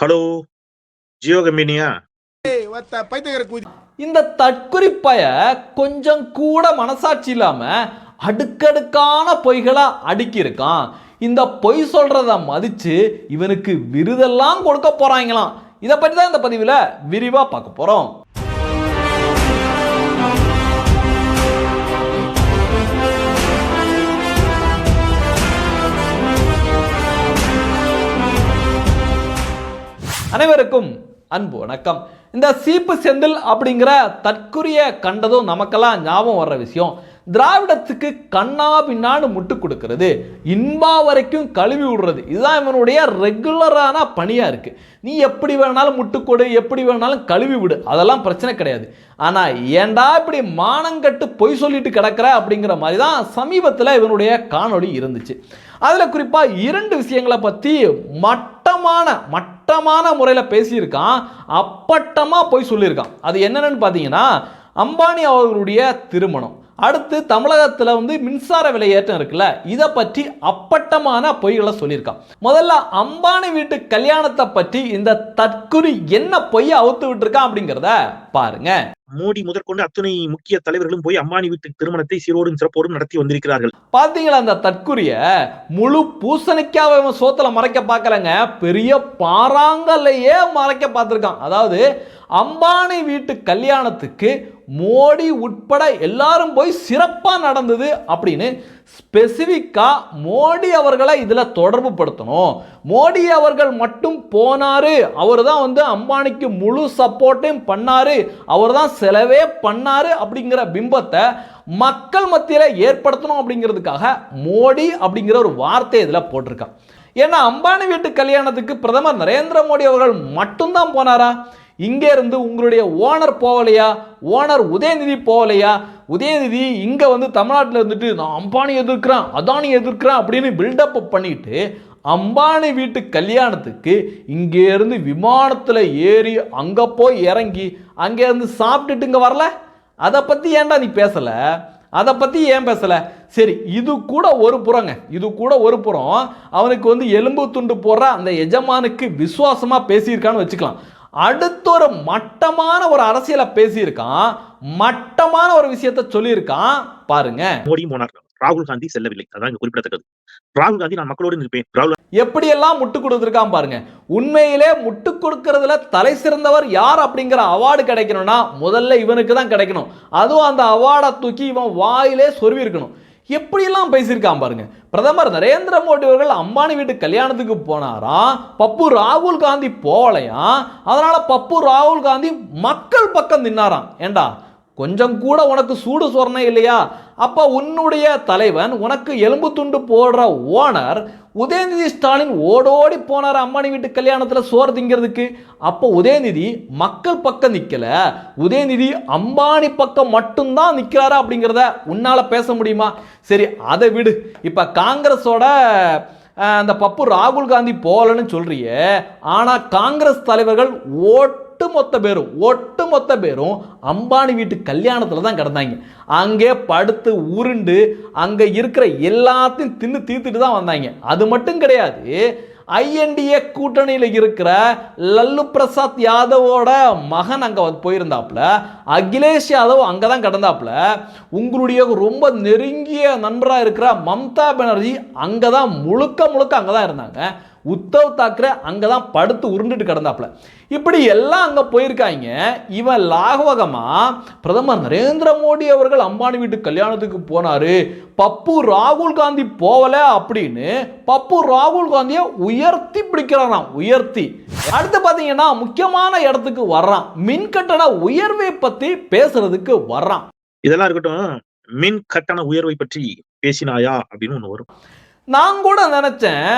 Hello Jio கம்பெனியா இந்த தற்குறிப்பைய கொஞ்சம் கூட மனசாட்சி இல்லாம அடுக்கடுக்கான பொய்களா அடுக்கியிருக்கான். இந்த பொய் சொல்றத மதிச்சு இவனுக்கு விருதெல்லாம் கொடுக்க போறாங்களாம். இதை பற்றி தான் இந்த பதிவில் விரிவா பார்க்க போறோம். அனைவருக்கும் அன்பு வணக்கம். இந்த சீப்பு செந்தில் அப்படிங்கிற தற்குறிய கண்டதும் நமக்கெல்லாம் ஞாபகம் வர்ற விஷயம். திராவிடத்துக்கு கண்ணா பின்னான்னு முட்டு கொடுக்கறது. இன்பா வரைக்கும் கழுவி விடுறது. இதுதான் இவனுடைய ரெகுலரான பணியாக இருக்கு. நீ எப்படி வேணாலும் முட்டு கொடு எப்படி வேணாலும் கழுவி விடு. அதெல்லாம் பிரச்சனை கிடையாது. ஆனால் ஏன்டா இப்படி மானங்கட்டு பொய் சொல்லிட்டு கிடக்கிற அப்படிங்கிற மாதிரி தான் சமீபத்தில் இவனுடைய காணொளி இருந்துச்சு. அதில் குறிப்பாக இரண்டு விஷயங்களை பற்றி மட்டமான மட்டமான முறையில் பேசியிருக்கான். அப்பட்டமாக போய் சொல்லியிருக்கான். அது என்னென்னு பார்த்தீங்கன்னா அம்பானி அவர்களுடைய திருமணம். அடுத்து தமிழகத்தில் வந்து மின்சார விலை ஏற்றம் இருக்குல்ல இதை பற்றி அப்பட்டமான பொய்களை சொல்லியிருக்கான். முதல்ல அம்பானி வீட்டு கல்யாணத்தை பற்றி இந்த தற்குறி என்ன பொய்யை அவுத்து விட்டுருக்கான் அப்படிங்கிறத பாருங்க. மோடி முதற்கொண்டு அத்துணை முக்கிய தலைவர்களும் போய் அம்பானி வீட்டு திருமணத்தை சீரோடும் சிறப்போடும் நடத்தி வந்திருக்கிறார்கள். பார்த்தீங்களா அந்த தற்குறிய? முழு பூசணிக்காவை இவன் சோத்துல மறைக்க பார்க்கலங்க பெரிய பாறாங்கல்லையே மறைக்க பார்த்துருக்கான். அதாவது அம்பானி வீட்டு கல்யாணத்துக்கு மோடி உட்பட எல்லாரும் போய் சிறப்பாக நடந்தது அப்படின்னு ஸ்பெசிஃபிக்காக மோடி அவர்களை இதில் தொடர்பு படுத்தணும். மோடி அவர்கள் மட்டும் போனாரு அவர் தான் வந்து அம்பானிக்கு முழு சப்போர்ட்டையும் பண்ணார் அவர் தான் செலவே பண்ணார் அப்படிங்கிற பிம்பத்தை மக்கள் மத்தியில் ஏற்படுத்தணும் அப்படிங்கிறதுக்காக மோடி அப்படிங்கிற ஒரு வார்த்தை இதில் போட்டிருக்கான். ஏன்னா அம்பானி வீட்டு கல்யாணத்துக்கு பிரதமர் நரேந்திர மோடி அவர்கள் மட்டும்தான் போனாரா? இங்கே இருந்து உங்களுடைய ஓனர் போகலையா? ஓனர் உதயநிதி போகலையா? உதயநிதி இங்கே வந்து தமிழ்நாட்டில் இருந்துட்டு நான் அம்பானி எதிர்க்கிறேன் அதானி எதிர்க்கிறேன் அப்படின்னு பில்டப் பண்ணிட்டு அம்பானி வீட்டு கல்யாணத்துக்கு இங்கேருந்து விமானத்தில் ஏறி அங்கே போய் இறங்கி அங்கே இருந்து சாப்பிட்டுட்டு இங்கே வரல? அதை பற்றி ஏன்டா நீ பேசலை? அதை பற்றி ஏன் பேசலை? சரி இது கூட ஒரு புறங்க. இது கூட ஒரு புறம். அவனுக்கு வந்து எலும்பு துண்டு போடுற அந்த எஜமானுக்கு விசுவாசமாக பேசியிருக்கான்னு வச்சுக்கலாம். அடுத்த ஒரு மட்டமான ஒரு அரசியலை பேசியிருக்கான் மட்டமான ஒரு விஷயத்த சொல்லியிருக்கான் பாருங்க. மோடியும் போனார். ராகுல் காந்தி செல்லவில்லை. அதான் குறிப்பிடத்தக்கது. ராகுல் காந்தி நான் மக்களோடு நிற்பேன். ராகுல் எப்படியெல்லாம் முட்டு கொடுத்துருக்கான் பாருங்க. உண்மையிலே முட்டு கொடுக்கறதுல தலை சிறந்தவர் யார் அப்படிங்கிற அவார்டு கிடைக்கணும்னா முதல்ல இவனுக்கு தான் கிடைக்கணும். அதுவும் அந்த அவார்டை தூக்கி இவன் வாயிலே சொருவி இருக்கணும் எப்படியெல்லாம் பேசியிருக்கான் பாருங்க. பிரதமர் நரேந்திர மோடி அவர்கள் அம்பானி வீட்டு கல்யாணத்துக்கு போனாராம் பப்பு ராகுல் காந்தி போகலையாம் அதனால பப்பு ராகுல் காந்தி மக்கள் பக்கம் நின்னாராம். ஏண்டா? கொஞ்சம் கூட உனக்கு சூடு சொரணை இல்லையா? அப்போ உன்னுடைய தலைவன் உனக்கு எலும்பு துண்டு போடுற ஓனர் உதயநிதி ஸ்டாலின் ஓடோடி போனார் அம்மானி வீட்டு கல்யாணத்தில் சோறு திங்கிறதுக்கு. அப்போ உதயநிதி மக்கள் பக்கம் நிற்கல உதயநிதி அம்பானி பக்கம் மட்டும்தான் நிற்கிறாரா அப்படிங்கிறத உன்னால் பேச முடியுமா? சரி அதை விடு. இப்போ காங்கிரஸோட அந்த பப்பு ராகுல் காந்தி போகலன்னு சொல்றியே. ஆனால் காங்கிரஸ் தலைவர்கள் ஓட் ஒட்டுமொத்த பேரும் ஒட்டுமொத்த பேரும் அம்பானி வீட்டு கல்யாணத்தில் தான் கிடந்தாங்க. அங்கே படுத்து உருண்டு அங்கே இருக்கிற எல்லாத்தையும் தின்னு தீர்த்துட்டு தான் வந்தாங்க. அது மட்டும் கிடையாது ஐஎன்டிஏ கூட்டணியில் இருக்கிற லல்லு பிரசாத் யாதவோட மகன் அங்கே போயிருந்தாப்புல அகிலேஷ் யாதவ் அங்கே தான் கிடந்தாப்புல உங்களுடைய ரொம்ப நெருங்கிய நண்பராக இருக்கிற மம்தா பானர்ஜி அங்கே தான் முழுக்க முழுக்க அங்கே தான் இருந்தாங்க. உத்தவ் தாக்கரே அங்கே தான் படுத்து உருண்டுட்டு கிடந்தாப்புல. இப்படி எல்லாம் அங்கே போயிருக்காங்க. இவன் லாகவகமாக பிரதமர் நரேந்திர மோடி அவர்கள் அம்பானி வீட்டு கல்யாணத்துக்கு போனாரு. பப்பு ராகுல் காந்தி போகல அப்படின்னு பப்பு ராகுல் காந்தியை உயர்த்தி பிடிக்கிறாராம் உயர்த்தி. அடுத்து பார்த்தீங்கன்னா முக்கியமான இடத்துக்கு வர்றான். மின்கட்டண உயர்வை பற்றி பேசுறதுக்கு வர்றான். இதெல்லாம் இருக்கட்டும் மின் கட்டண உயர்வை பற்றி பேசினாயா அப்படின்னு ஒன்று வரும். நான் கூட நினச்சேன்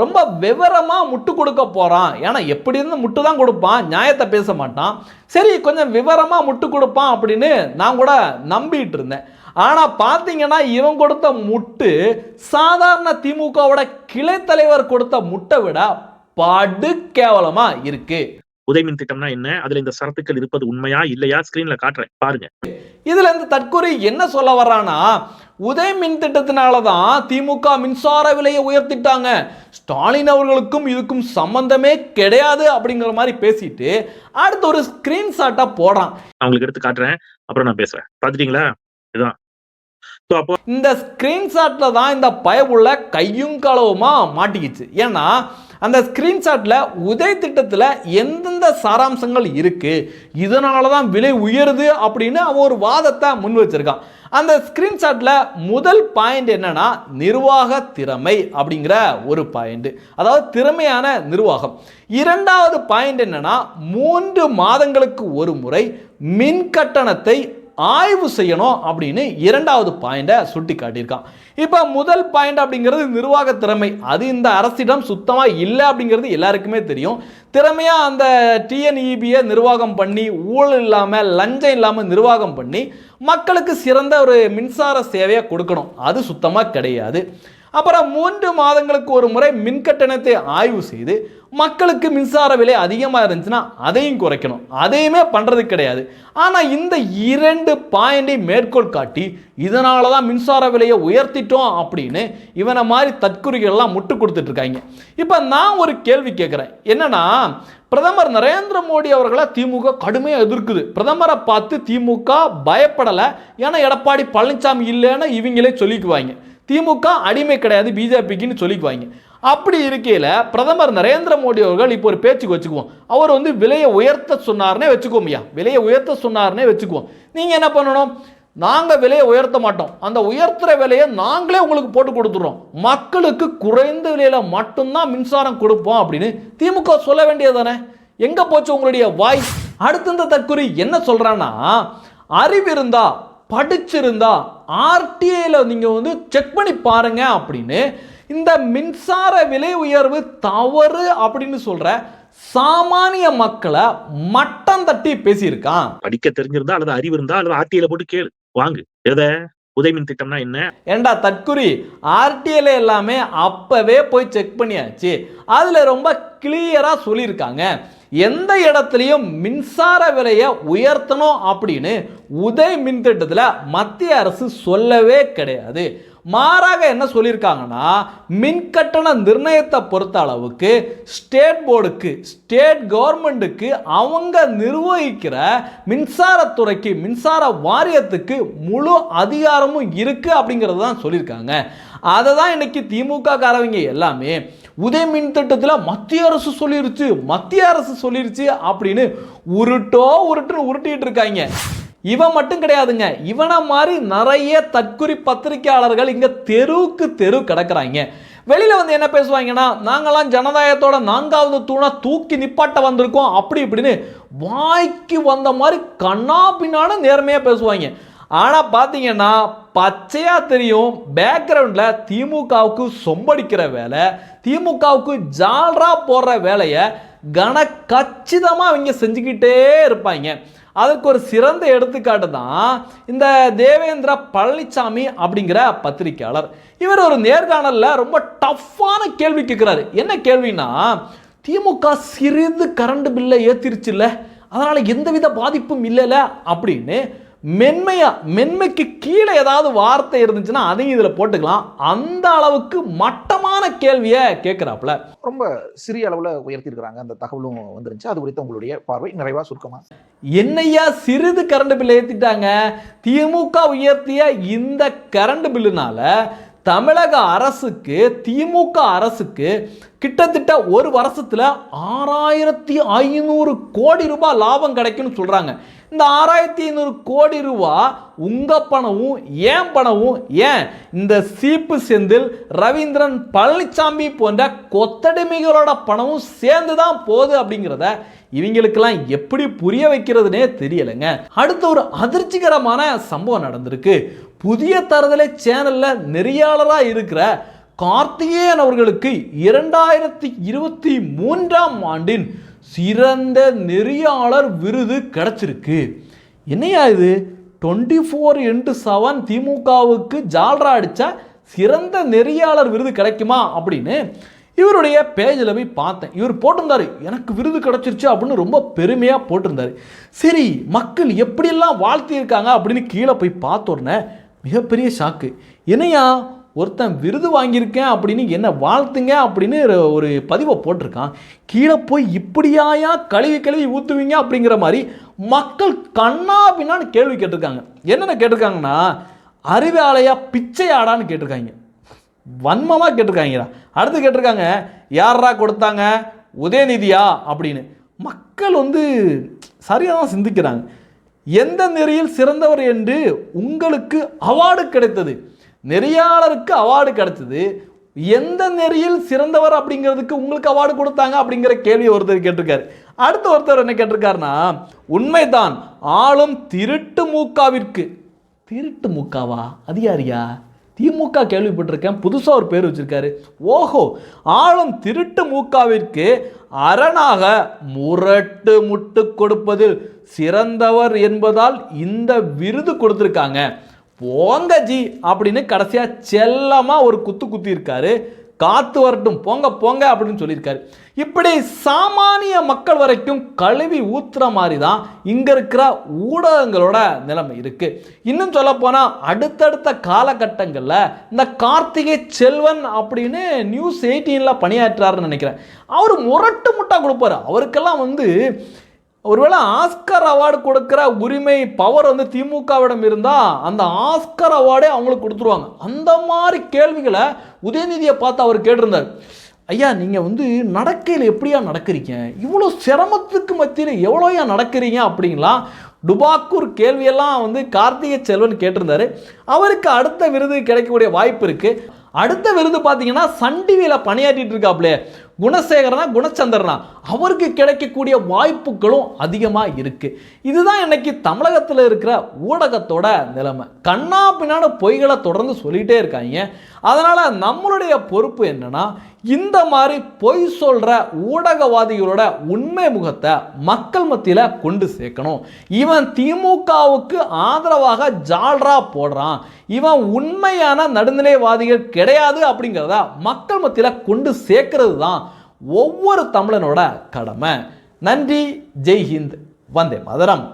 ரொம்ப விவரமாக முட்டு கொடுக்க போகிறான் ஏன்னா எப்படி இருந்து முட்டு தான் கொடுப்பான் நியாயத்தை பேச மாட்டான். சரி கொஞ்சம் விவரமாக முட்டு கொடுப்பான் அப்படின்னு நான் கூட நம்பிட்டு இருந்தேன். ஆனால் பார்த்தீங்கன்னா இவன் கொடுத்த முட்டு சாதாரண திமுகவோட கிளை தலைவர் கொடுத்த முட்டை விட படு கேவலமாக இருக்கு. உதயமின் திட்டம்னா என்ன? அதுல இந்த சரத்துக்கள் இருப்பது உண்மையா இல்லையா? ஸ்கிரீன்ல காட்டுறேன். பாருங்க. இதுல இருந்து தற்கொலை என்ன சொல்ல வர்றானா உதய் மின் திட்டத்தினால தான் திமுக மின்சார விலையை உயர்த்திட்டாங்க. ஸ்டாலின் அவர்களுக்கும் இதுக்கும் சம்பந்தமே கிடையாது அப்படிங்கிற மாதிரி பேசிட்டு அடுத்து ஒரு ஸ்கிரீன்ஷாட்டா போடுறான். நான் உங்களுக்கு எடுத்து காட்டுறேன். அப்புறம் நான் பேசுறேன். பாத்துட்டீங்களா இதுதான். இந்த ஸ்கிரீன்ஷாட்ல தான் இந்த பயவுள்ள கையும் களவுமா மாட்டிக்கிச்சு. ஏன்னா அந்த ஸ்கிரீன்ஷாட்ல உதய் திட்டத்தில் எந்தெந்த சாராம்சங்கள் இருக்கு இதனால தான் விலை உயருது அப்படின்னு அவன் ஒரு வாதத்தை முன் வச்சிருக்கான். அந்த ஸ்கிரீன்ஷாட்ல முதல் பாயிண்ட் என்னன்னா நிர்வாக திறமை அப்படிங்கிற ஒரு பாயிண்ட் அதாவது திறமையான நிர்வாகம். இரண்டாவது பாயிண்ட் என்னன்னா மூன்று மாதங்களுக்கு ஒரு முறை மின் கட்டணத்தை ஆய்வு செய்யணும் அப்படின்னு இரண்டாவது பாயிண்டை சுட்டி காட்டியிருக்கான் இப்போ முதல் பாயிண்ட் அப்படிங்கிறது நிர்வாக திறமை. அது இந்த அரசிடம் சுத்தமாக இல்லை அப்படிங்கிறது எல்லாருக்குமே தெரியும். திறமையாக அந்த டிஎன்இபியை நிர்வாகம் பண்ணி ஊழல் இல்லாமல் லஞ்சம் இல்லாமல் நிர்வாகம் பண்ணி மக்களுக்கு சிறந்த ஒரு மின்சார சேவையை கொடுக்கணும். அது சுத்தமாக கிடையாது. அப்புறம் மூன்று மாதங்களுக்கு ஒரு முறை மின் கட்டணத்தை ஆய்வு செய்து மக்களுக்கு மின்சார விலை அதிகமாக இருந்துச்சுன்னா அதையும் குறைக்கணும். அதையுமே பண்ணுறது கிடையாது. ஆனால் இந்த இரண்டு பாயிண்டை மேற்கோள் காட்டி இதனால தான் மின்சார விலையை உயர்த்திட்டோம் அப்படின்னு இவனை மாதிரி தற்குறிகள்லாம் முட்டு கொடுத்துட்ருக்காங்க இப்போ நான் ஒரு கேள்வி கேட்குறேன். என்னென்னா பிரதமர் நரேந்திர மோடி அவர்களை திமுக கடுமையாக எதிர்க்குது. பிரதமரை பார்த்து திமுக பயப்படலை. ஏன்னா எடப்பாடி பழனிசாமி இல்லைன்னு இவங்களே சொல்லிக்குவாங்க. திமுக அடிமை கிடையாது பிஜேபிக்குன்னு சொல்லிக்குவாங்க. அப்படி இருக்கையில் பிரதமர் நரேந்திர மோடி அவர்கள் இப்போ ஒரு பேச்சுக்கு வச்சுக்குவோம். அவர் வந்து விலையை உயர்த்த சொன்னார்னே வச்சுக்குவோம் ஐயா. விலையை உயர்த்த சொன்னார்னே வச்சுக்குவோம். நீங்கள் என்ன பண்ணணும்? நாங்கள் விலையை உயர்த்த மாட்டோம். அந்த உயர்த்துற விலையை நாங்களே உங்களுக்கு போட்டு கொடுத்துட்றோம். மக்களுக்கு குறைந்த விலையில் மட்டும்தான் மின்சாரம் கொடுப்போம் அப்படின்னு திமுக சொல்ல வேண்டியது தானே? எங்கே போச்சு உங்களுடைய வாய்? அடுத்து இந்த தற்குறி என்ன சொல்கிறான்னா அறிவிருந்தா படிச்சிருந்தா ஆர்டிஐயில் நீங்கள் வந்து செக் பண்ணி பாருங்க அப்படின்னு இந்த மின்சார விலை உயர்வு தவறு அப்படின்னு சொல்ற சாமானிய மக்களை மட்டம் தட்டி பேசியிருக்கான். படிக்க தெரிஞ்சிருந்தா அல்லது அறிவு இருந்தா அல்லது ஆர்டிஐல போட்டு கேளு. வாங்கு. எத? உதயமின் திட்டம்னா என்ன? ஏண்டா தற்குறி? ஆர்டிஎல் எல்லாமே அப்பவே போய் செக் பண்ணியாச்சு. அதில் ரொம்ப கிளியராக சொல்லியிருக்காங்க. எந்த இடத்துலையும் மின்சார விலையை உயர்த்தணும் அப்படின்னு உதய் மின் திட்டத்தில் மத்திய அரசு சொல்லவே கிடையாது. மாறாக என்ன சொல்லியிருக்காங்கன்னா மின் கட்டண நிர்ணயத்தை பொறுத்த அளவுக்கு ஸ்டேட் போர்டுக்கு ஸ்டேட் கவர்மெண்ட்டுக்கு அவங்க நிர்வகிக்கிற மின்சாரத்துறைக்கு மின்சார வாரியத்துக்கு முழு அதிகாரமும் இருக்குது அப்படிங்கிறது தான் சொல்லியிருக்காங்க. அதை தான் இன்னைக்கு திமுக காரவங்க எல்லாமே உதய மின் திட்டத்தில் மத்திய அரசு சொல்லிருச்சு மத்திய அரசு சொல்லிருச்சு அப்படின்னு உருட்டோ உருட்டுன்னு உருட்டிட்டு இருக்காங்க. இவன் மட்டும் கிடையாதுங்க. இவனை மாதிரி நிறைய தற்குறி பத்திரிகையாளர்கள் இங்க தெருவுக்கு தெரு கிடக்குறாங்க. வெளியில வந்து என்ன பேசுவாங்கன்னா நாங்களாம் ஜனதாயத்தோட நான்காவது தூணா தூக்கி நிப்பாட்ட வந்திருக்கோம். அப்படி இப்படின்னு வாய்க்கு வந்த மாதிரி கண்ணா பின்னான நேர்மையா பேசுவாங்க. ஆனா பாத்தீங்கன்னா பச்சையா தெரியும் பேக்ரவுண்ட்ல திமுகவுக்கு சொம்படிக்கிற வேலை திமுகவுக்கு ஜால்ரா போடுற வேலையை கன கச்சிதமாக அவங்க செஞ்சுக்கிட்டே இருப்பாங்க. அதுக்கு ஒரு சிறந்த எடுத்துக்காட்டு தான் இந்த தேவேந்திர பழனிசாமி அப்படிங்கிற பத்திரிக்கையாளர் இவர் ஒரு நேர்காணலில் ரொம்ப டஃப்பான கேள்வி கேட்குறாரு என்ன கேள்வினா திமுக சிறிது கரண்ட் பில்லை ஏத்திருச்சுல்ல அதனால் எந்தவித பாதிப்பும் இல்லைல்ல அப்படின்னு மென்மையா மென்மைக்கு கீழே ஏதாவது வார்த்தை இருந்துச்சுன்னா அதையும் இதில் போட்டுக்கலாம். அந்த அளவுக்கு மட்டமான கேள்வியை கேட்குறாப்புல ரொம்ப சிறிய அளவில் உயர்த்தியிருக்கிறாங்க. அந்த தகவலும் வந்துருந்துச்சு. அது குறித்து உங்களுடைய பார்வை நிறைவா சுருக்கமா? என்னையா சிறிது கரண்ட் பில் ஏற்றிட்டாங்க திமுக உயர்த்திய இந்த கரண்ட் பில்லுனால தமிழக அரசுக்கு திமுக அரசுக்கு கிட்டத்தட்ட ஒரு வருஷத்தில் ஆறாயிரத்தி ஐநூறு கோடி ரூபாய் லாபம் கிடைக்கும்னு சொல்கிறாங்க இந்த ஆறாயிரத்தி ஐநூறு கோடி ரூபா உங்கள் பணமும் ஏன் பணமும் ஏன்? இந்த சீப்பு செந்தில் ரவீந்திரன் பழனிசாமி போன்ற கொத்தடிமைகளோட பணமும் சேர்ந்து தான் போகுது அப்படிங்கிறத இவங்களுக்கெல்லாம் எப்படி புரிய வைக்கிறதுனே தெரியலைங்க. அடுத்த ஒரு அதிர்ச்சிகரமான சம்பவம் நடந்திருக்கு. புதிய தரதலை சேனலில் நெறியாளராக இருக்கிற கார்த்திகேயன் அவர்களுக்கு இரண்டாயிரத்தி இருபத்தி மூன்றாம் ஆண்டின் சிறந்த நெறியாளர் விருது கிடச்சிருக்கு. என்னையா இது? டுவெண்ட்டி ஃபோர் இன்ட்டு செவன் திமுகவுக்கு ஜால்ரா அடித்தா சிறந்த நெறியாளர் விருது கிடைக்குமா அப்படின்னு இவருடைய பேஜில் போய் பார்த்தேன். இவர் போட்டிருந்தாரு எனக்கு விருது கிடச்சிருச்சு அப்படின்னு ரொம்ப பெருமையாக போட்டிருந்தாரு. சரி மக்கள் எப்படியெல்லாம் வாழ்த்தியிருக்காங்க அப்படின்னு கீழே போய் பார்த்த உடனே மிகப்பெரிய ஷாக்கு என்னையா ஒருத்தன் விருது வாங்கியிருக்கேன் அப்படின்னு என்ன வாழ்த்துங்க அப்படின்னு ஒரு- பதிவை போட்டிருக்கான். கீழே போய் இப்படியாயா கழுவி கழுவி ஊற்றுவீங்க அப்படிங்கிற மாதிரி மக்கள் கண்ணா பின்னான்னு கேள்வி கேட்டிருக்காங்க. என்னென்ன கேட்டிருக்காங்கன்னா அறிவாலயா பிச்சையாடான்னு கேட்டிருக்காங்க. வன்மமாக கேட்டிருக்காங்கடா. அடுத்து கேட்டிருக்காங்க யாரா கொடுத்தாங்க? உதயநிதியா? அப்படின்னு. மக்கள் வந்து சரியாக தான் சிந்திக்கிறாங்க. எந்த நெறியில் சிறந்தவர் என்று உங்களுக்கு அவார்டு கிடைத்தது? நெறியாளருக்கு அவார்டு கிடைச்சது எந்த நெறியில் சிறந்தவர் அப்படிங்கிறதுக்கு உங்களுக்கு அவார்டு கொடுத்தாங்க? அப்படிங்கிற கேள்வி ஒருத்தர் கேட்டிருக்காரு. அடுத்த ஒருத்தர் என்ன கேட்டிருக்காருன்னா உண்மைதான். ஆளும் திருட்டு மூக்காவிற்கு. திருட்டு மூக்காவா? அது யாரியா திமுக கேள்விப்பட்டிருக்கேன். புதுசாக ஒரு பேர் வச்சிருக்காரு. ஓஹோ ஆளும் திருட்டு மூக்காவிற்கு அரணாக முரட்டு முட்டு கொடுப்பதில் சிறந்தவர் என்பதால் இந்த விருது கொடுத்துருக்காங்க. போங்க ஜி அப்படின்னு கடைசியாக செல்லமாக ஒரு குத்து குத்தி இருக்காரு காத்து வரட்டும் போங்க போங்க அப்படின்னு சொல்லியிருக்காரு. இப்படி சாமானிய மக்கள் வரைக்கும் கழுவி ஊத்துற மாதிரி தான் இங்கே இருக்கிற ஊடகங்களோட நிலைமை இருக்குது இன்னும் சொல்ல அடுத்தடுத்த காலகட்டங்களில் இந்த கார்த்திகை செல்வன் அப்படின்னு நியூஸ் எயிட்டீனில் பணியாற்றாருன்னு நினைக்கிறேன். அவர் முரட்டு முட்டா கொடுப்பாரு. அவருக்கெல்லாம் வந்து ஒருவேளை ஆஸ்கர் அவார்டு கொடுக்குற உரிமை பவர் வந்து திமுகவிடம் இருந்தால் அந்த ஆஸ்கர் அவார்டே அவங்களுக்கு கொடுத்துருவாங்க. அந்த மாதிரி கேள்விகளை உதயநிதியை பார்த்து அவர் கேட்டிருந்தார். ஐயா நீங்கள் வந்து நடக்கையில் எப்படியா நடக்கிறீங்க? இவ்வளோ சிரமத்துக்கு மத்தியில் எவ்வளோயா நடக்கிறீங்க அப்படிங்களா? டுபாக்கூர் கேள்வியெல்லாம் வந்து கார்த்திகை செல்வன் கேட்டிருந்தாரு. அவருக்கு அடுத்த விருது கிடைக்கக்கூடிய வாய்ப்பு இருக்குது அடுத்த விருது பார்த்தீங்கன்னா சன் டிவியில் பணியாற்றிட்டு இருக்காப்லே. குணசேகரனா குணச்சந்திரனா? அவருக்கு கிடைக்கக்கூடிய வாய்ப்புகளும் அதிகமாக இருக்குது இதுதான் இன்னைக்கு தமிழகத்தில் இருக்கிற ஊடகத்தோட நிலைமை. கண்ணா பின்னான பொய்களை தொடர்ந்து சொல்லிகிட்டே இருக்காங்க. அதனால் நம்மளுடைய பொறுப்பு என்னன்னா இந்த மாதிரி பொய் சொல்கிற ஊடகவாதிகளோட உண்மை முகத்தை மக்கள் மத்தியில் கொண்டு சேர்க்கணும். இவன் திமுகவுக்கு ஆதரவாக ஜால்ரா போடுறான். இவன் உண்மையான நடுநிலைவாதிகள் கிடையாது அப்படிங்கிறத மக்கள் மத்தியில் கொண்டு சேர்க்கறது தான் ஒவ்வொரு தமிழனோட கடமை. நன்றி ஜெய் ஹிந்த் வந்தே மதரம்.